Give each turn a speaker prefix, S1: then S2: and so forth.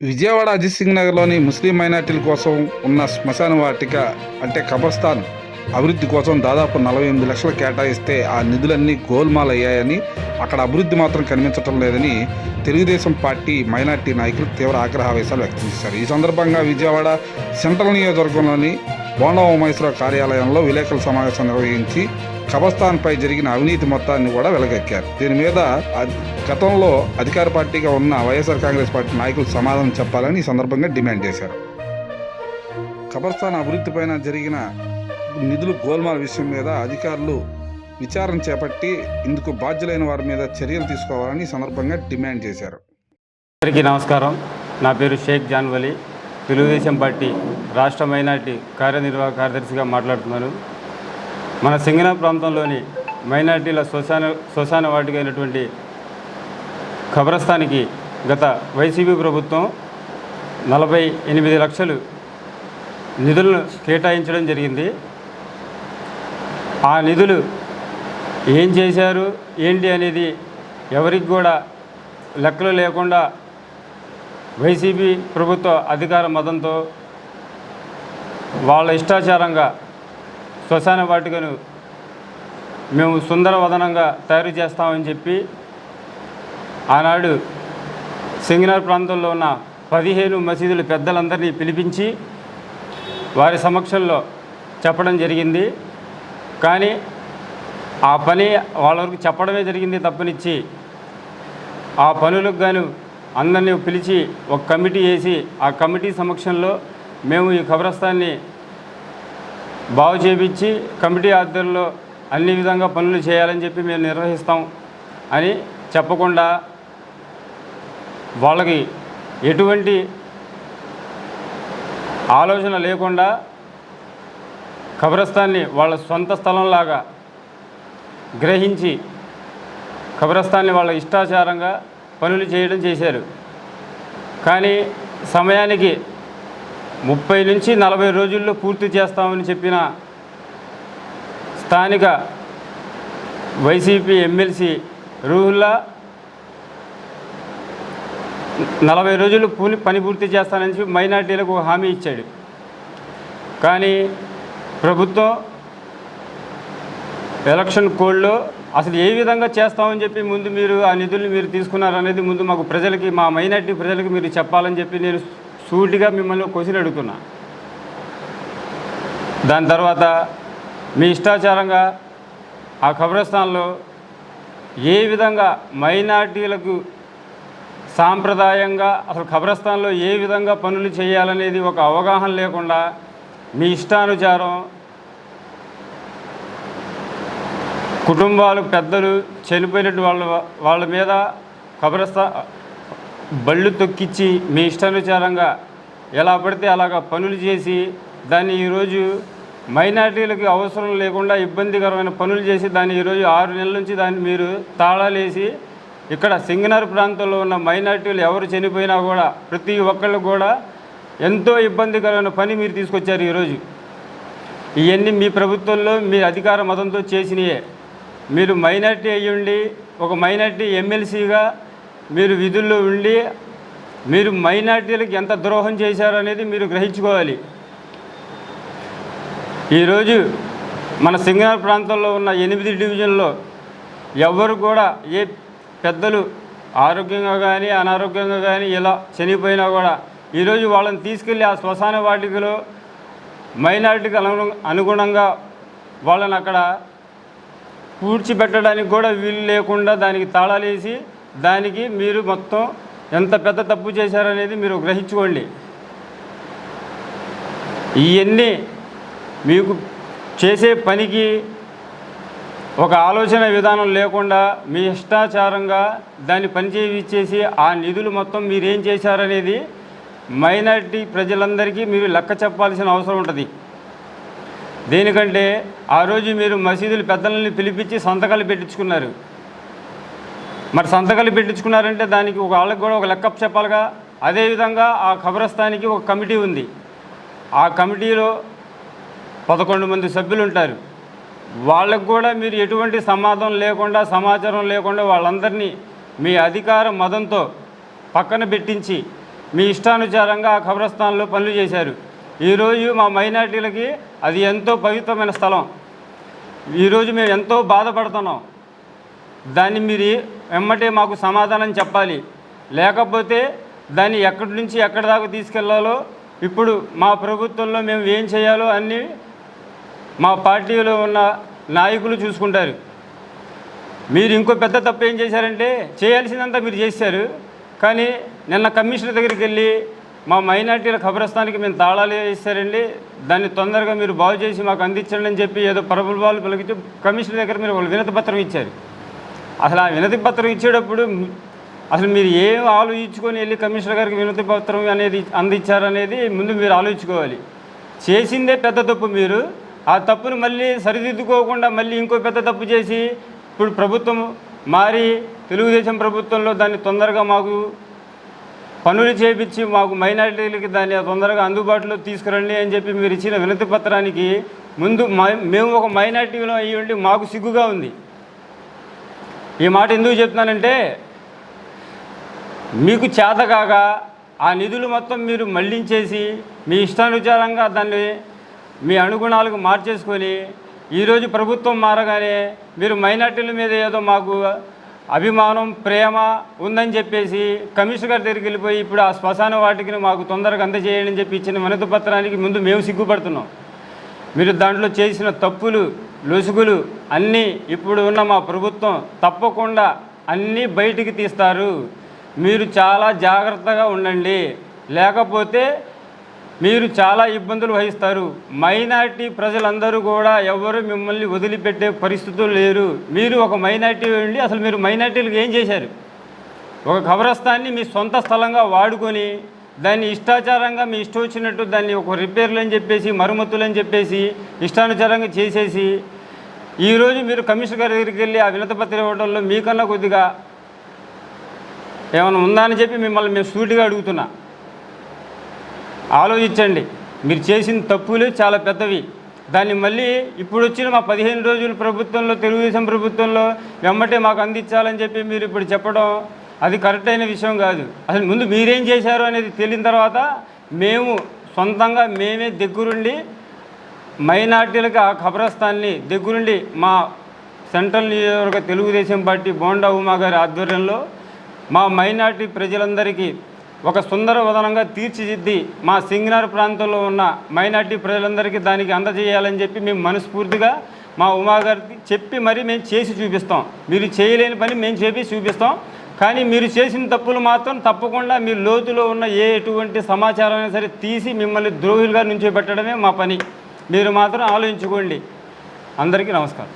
S1: విజయవాడ అజిత్ సింగ్ నగర్లోని ముస్లిం మైనార్టీల కోసం ఉన్న శ్మశాన వాటిక అంటే కబర్స్థాన్ అభివృద్ధి కోసం దాదాపు నలభై ఎనిమిది లక్షలు కేటాయిస్తే ఆ నిధులన్నీ గోల్మాల్ అయ్యాయని అక్కడ అభివృద్ధి మాత్రం కనిపించటం లేదని తెలుగుదేశం పార్టీ మైనార్టీ నాయకులు తీవ్ర ఆగ్రహావేశాలు వ్యక్తం చేశారు. ఈ సందర్భంగా విజయవాడ సెంట్రల్ నియోజకవర్గంలోని బోండా మహేశ్వర కార్యాలయంలో విలేకరుల సమావేశం నిర్వహించి కబర్స్థాన్పై జరిగిన అవినీతి మొత్తాన్ని కూడా వెలగెక్కారు. దీని మీద గతంలో అధికార పార్టీగా ఉన్న వైఎస్ఆర్ కాంగ్రెస్ పార్టీ నాయకులు సమాధానం చెప్పాలని ఈ సందర్భంగా డిమాండ్ చేశారు. కబర్స్థాన్ అభివృద్ధిపైన జరిగిన నిధులు గోల్మాల విషయం మీద అధికారులు విచారణ చేపట్టి ఇందుకు బాధ్యులైన వారి మీద చర్యలు తీసుకోవాలని సందర్భంగా డిమాండ్ చేశారు.
S2: అందరికీ నమస్కారం. నా పేరు షేక్ జాన్వలి. తెలుగుదేశం పార్టీ రాష్ట్ర మైనార్టీ కార్యనిర్వాహక కార్యదర్శిగా మాట్లాడుతున్నాను. మన సింగన ప్రాంతంలోని మైనార్టీల శ్మశాన శ్మశాన వాటికైనటువంటి ఖబరస్థానికి గత వైసీపీ ప్రభుత్వం నలభై ఎనిమిది లక్షలు నిధులను కేటాయించడం జరిగింది. ఆ నిధులు ఏం చేశారు? ఏంటి అనేది ఎవరికి కూడా లెక్కలు లేకుండా వైసీపీ ప్రభుత్వ అధికార మతంతో వాళ్ళ ఇష్టాచారంగా శ్మశాన వాటికను మేము సుందరవదనంగా తయారు చేస్తామని చెప్పి ఆనాడు సింగనార్ ప్రాంతంలో ఉన్న పదిహేను మసీదుల పెద్దలందరినీ పిలిపించి వారి సమక్షంలో చెప్పడం జరిగింది. కానీ ఆ పని వాళ్ళ వరకు చెప్పడమే జరిగింది తప్పనిచ్చి ఆ పనులకు గాను అందరినీ పిలిచి ఒక కమిటీ వేసి ఆ కమిటీ సమక్షంలో మేము ఈ కబ్రస్థాన్ని బాగు చేపించి కమిటీ ఆధ్వర్యంలో అన్ని విధంగా పనులు చేయాలని చెప్పి మేము నిర్వహిస్తాం అని చెప్పకుండా వాళ్ళకి ఎటువంటి ఆలోచన లేకుండా కబ్రస్థాన్ని వాళ్ళ సొంత స్థలంలాగా గ్రహించి కబ్రస్థాన్ని వాళ్ళ ఇష్టాచారంగా పనులు చేయడం చేశారు. కానీ సమయానికి ముప్పై నుంచి నలభై రోజుల్లో పూర్తి చేస్తామని చెప్పిన స్థానిక వైసీపీ ఎమ్మెల్సీ రూహుల్లా నలభై రోజులు పూని పని పూర్తి చేస్తానని చెప్పి మైనార్టీలకు హామీ ఇచ్చాడు. కానీ ప్రభుత్వం ఎలక్షన్ కోడ్లో అసలు ఏ విధంగా చేస్తామని చెప్పి ముందు మీరు ఆ నిధుల్ని మీరు తీసుకున్నారనేది ముందు మాకు ప్రజలకి మా మైనార్టీ ప్రజలకి మీరు చెప్పాలని చెప్పి నేను సూటిగా మిమ్మల్ని క్వశ్చన్ అడుగుతున్నా. దాని తర్వాత మీ ఇష్టాచారంగా ఆ కబ్రస్థాన్లో ఏ విధంగా మైనార్టీలకు సాంప్రదాయంగా అసలు కబ్రస్థాన్లో ఏ విధంగా పనులు చేయాలనేది ఒక అవగాహన లేకుండా మీ ఇష్టానుచారం కుటుంబాలు పెద్దలు చనిపోయినట్టు వాళ్ళ వాళ్ళ మీద కబ్రస్థా బళ్ళు తొక్కిచ్చి మీ ఇష్టానుసారంగా ఎలా పడితే అలాగా పనులు చేసి దాన్ని ఈరోజు మైనార్టీలకు అవసరం లేకుండా ఇబ్బందికరమైన పనులు చేసి దాన్ని ఈరోజు ఆరు నెలల నుంచి దాన్ని మీరు తాళాలేసి ఇక్కడ సింగనర్ ప్రాంతంలో ఉన్న మైనార్టీలు ఎవరు చనిపోయినా కూడా ప్రతి ఒక్కళ్ళు కూడా ఎంతో ఇబ్బందికరమైన పని మీరు తీసుకొచ్చారు ఈరోజు. ఇవన్నీ మీ ప్రభుత్వంలో మీ అధికార మతంతో చేసినయే. మీరు మైనార్టీ అయ్యుండి ఒక మైనార్టీ ఎమ్మెల్సీగా మీరు విధుల్లో ఉండి మీరు మైనార్టీలకు ఎంత ద్రోహం చేశారనేది మీరు గ్రహించుకోవాలి. ఈరోజు మన సింగనార్ ప్రాంతంలో ఉన్న ఎనిమిది డివిజన్లో ఎవరు కూడా ఏ పెద్దలు ఆరోగ్యంగా కానీ అనారోగ్యంగా కానీ ఇలా చనిపోయినా కూడా ఈరోజు వాళ్ళని తీసుకెళ్ళి ఆ శ్మశాన వాటికలో మైనారిటీకి అనుగుణంగా వాళ్ళని అక్కడ పూడ్చిపెట్టడానికి కూడా వీలు లేకుండా దానికి తాళాలేసి దానికి మీరు మొత్తం ఎంత పెద్ద తప్పు చేశారనేది మీరు గ్రహించుకోండి. ఇవన్నీ మీకు చేసే పనికి ఒక ఆలోచన విధానం లేకుండా మీ ఇష్టాచారంగా దాన్ని పనిచేయించేసి ఆ నిధులు మొత్తం మీరేం చేశారనేది మైనారిటీ ప్రజలందరికీ మీరు లెక్క చెప్పాల్సిన అవసరం ఉంటుంది. దేనికంటే ఆ రోజు మీరు మసీదులు పెద్దలని పిలిపించి సంతకాలు పెట్టించుకున్నారు. మరి సంతకాలు పెట్టించుకున్నారంటే దానికి ఒక వాళ్ళకి కూడా ఒక లెక్క చెప్పాలిగా. అదేవిధంగా ఆ ఖబరస్థానికి ఒక కమిటీ ఉంది. ఆ కమిటీలో పదకొండు మంది సభ్యులు ఉంటారు. వాళ్ళకు కూడా మీరు ఎటువంటి సమాధానం లేకుండా సమాచారం లేకుండా వాళ్ళందరినీ మీ అధికార మదంతో పక్కన పెట్టించి మీ ఇష్టానుసారంగా ఆ ఖబరస్థాన్లో పనులు చేశారు. ఈరోజు మా మైనార్టీలకి అది ఎంతో పవిత్రమైన స్థలం. ఈరోజు మేము ఎంతో బాధపడుతున్నాం. దాన్ని మీరు వెమ్మటే మాకు సమాధానం చెప్పాలి. లేకపోతే దాన్ని ఎక్కడి నుంచి ఎక్కడి దాకా తీసుకెళ్ళాలో ఇప్పుడు మా ప్రభుత్వంలో మేము ఏం చేయాలో అన్నీ మా పార్టీలో ఉన్న నాయకులు చూసుకుంటారు. మీరు ఇంకో పెద్ద తప్పు ఏం చేశారంటే చేయాల్సిందంతా మీరు చేశారు. కానీ నిన్న కమిషనర్ దగ్గరికి వెళ్ళి మా మైనార్టీల ఖబరస్థానికి మేము తాళాలు వేసారండి దాన్ని తొందరగా మీరు బాగు చేసి మాకు అందించండి అని చెప్పి ఏదో ప్రభుత్వాలు పిలిచి కమిషనర్ దగ్గర మీరు వాళ్ళు వినతి పత్రం ఇచ్చారు. అసలు ఆ వినతి పత్రం ఇచ్చేటప్పుడు అసలు మీరు ఏం ఆలోచించుకొని వెళ్ళి కమిషనర్ గారికి వినతి పత్రం అనేది అందించారనేది ముందు మీరు ఆలోచించుకోవాలి. చేసిందే పెద్ద తప్పు మీరు. ఆ తప్పును మళ్ళీ సరిదిద్దుకోకుండా మళ్ళీ ఇంకో పెద్ద తప్పు చేసి ఇప్పుడు ప్రభుత్వం మారి తెలుగుదేశం ప్రభుత్వంలో దాన్ని తొందరగా మాకు పనులు చేపించి మాకు మైనారిటీలకి దాన్ని తొందరగా అందుబాటులో తీసుకురండి అని చెప్పి మీరు ఇచ్చిన వినతి పత్రానికి ముందు మై- మేము ఒక మైనారిటీలో అయ్యి ఉండి మాకు సిగ్గుగా ఉంది. ఈ మాట ఎందుకు చెప్తున్నానంటే మీకు చేతకాక ఆ నిధులు మొత్తం మీరు మళ్ళించేసి మీ ఇష్టానుచారంగా దాన్ని మీ అనుగుణాలకు మార్చేసుకొని ఈరోజు ప్రభుత్వం మారగానే మీరు మైనార్టీల మీద ఏదో మాకు అభిమానం ప్రేమ ఉందని చెప్పేసి కమిషనర్ గారి దగ్గరికి వెళ్ళిపోయి ఇప్పుడు ఆ శ్మశాన వాటికి మాకు తొందరగా అందజేయండి అని చెప్పి ఇచ్చిన వినతి పత్రానికి ముందు మేము సిగ్గుపడుతున్నాం. మీరు దాంట్లో చేసిన తప్పులు లొసుగులు అన్నీ ఇప్పుడు ఉన్న మా ప్రభుత్వం తప్పకుండా అన్నీ బయటికి తీస్తారు. మీరు చాలా జాగ్రత్తగా ఉండండి. లేకపోతే మీరు చాలా ఇబ్బందులు వహిస్తారు. మైనార్టీ ప్రజలందరూ కూడా ఎవరు మిమ్మల్ని వదిలిపెట్టే పరిస్థితులు లేరు. మీరు ఒక మైనార్టీ ఉండి అసలు మీరు మైనార్టీలకు ఏం చేశారు? ఒక ఖబరస్థాన్ని మీ సొంత స్థలంగా వాడుకొని దాన్ని ఇష్టాచారంగా మీ ఇష్టం వచ్చినట్టు దాన్ని ఒక రిపేర్లు అని చెప్పేసి మరమ్మతులు అని చెప్పేసి ఇష్టానుచారంగా చేసేసి ఈరోజు మీరు కమిషనర్ గారి దగ్గరికి వెళ్ళి ఆ వినతపత్రం ఇవ్వడంలో మీకన్నా కొద్దిగా ఏమైనా ఉందా అని చెప్పి మిమ్మల్ని మేము సూటిగా అడుగుతున్నా. ఆలోచించండి. మీరు చేసిన తప్పులు చాలా పెద్దవి. దాన్ని మళ్ళీ ఇప్పుడు వచ్చిన మా పదిహేను రోజుల ప్రభుత్వంలో తెలుగుదేశం ప్రభుత్వంలో వెమ్మటే మాకు అందించాలని చెప్పి మీరు ఇప్పుడు చెప్పడం అది కరెక్ట్ అయిన విషయం కాదు. అసలు ముందు మీరేం చేశారు అనేది తెలియన తర్వాత మేము సొంతంగా మేమే దగ్గరుండి మైనార్టీలకు ఆ ఖబరస్థాన్ని దగ్గరుండి మా సెంట్రల్ నియోజకవర్గ తెలుగుదేశం పార్టీ బోండా ఉమా గారి ఆధ్వర్యంలో మా మైనార్టీ ప్రజలందరికీ ఒక సుందర వదనంగా తీర్చిదిద్ది మా సింగనార్ ప్రాంతంలో ఉన్న మైనార్టీ ప్రజలందరికీ దానికి అందజేయాలని చెప్పి మేము మనస్ఫూర్తిగా మా ఉమా గారికి చెప్పి మరీ మేము చేసి చూపిస్తాం. మీరు చేయలేని పని మేము చెప్పి చూపిస్తాం. కానీ మీరు చేసిన తప్పులు మాత్రం తప్పకుండా మీ లోతులో ఉన్న ఏ ఎటువంటి సమాచారం అయినా సరే తీసి మిమ్మల్ని ద్రోహులుగా నుంచోబెట్టడమే మా పని. మీరు మాత్రం ఆలోచించుకోండి. అందరికీ నమస్కారం.